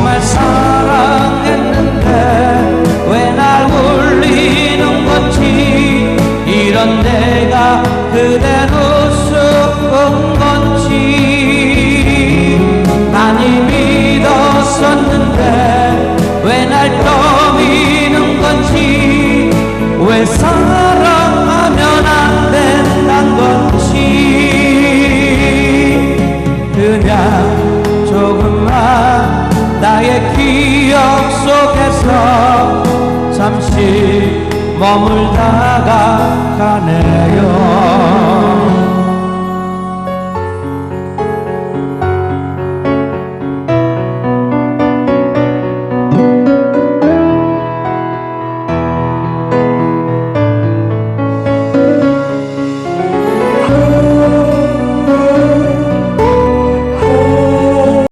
정말 사랑했는데 왜 날 울리는 건지? 이런 내가 그대로 쓰은 건지. 많이 믿었었는데 왜 날 떠밀 멈을다가 가네요.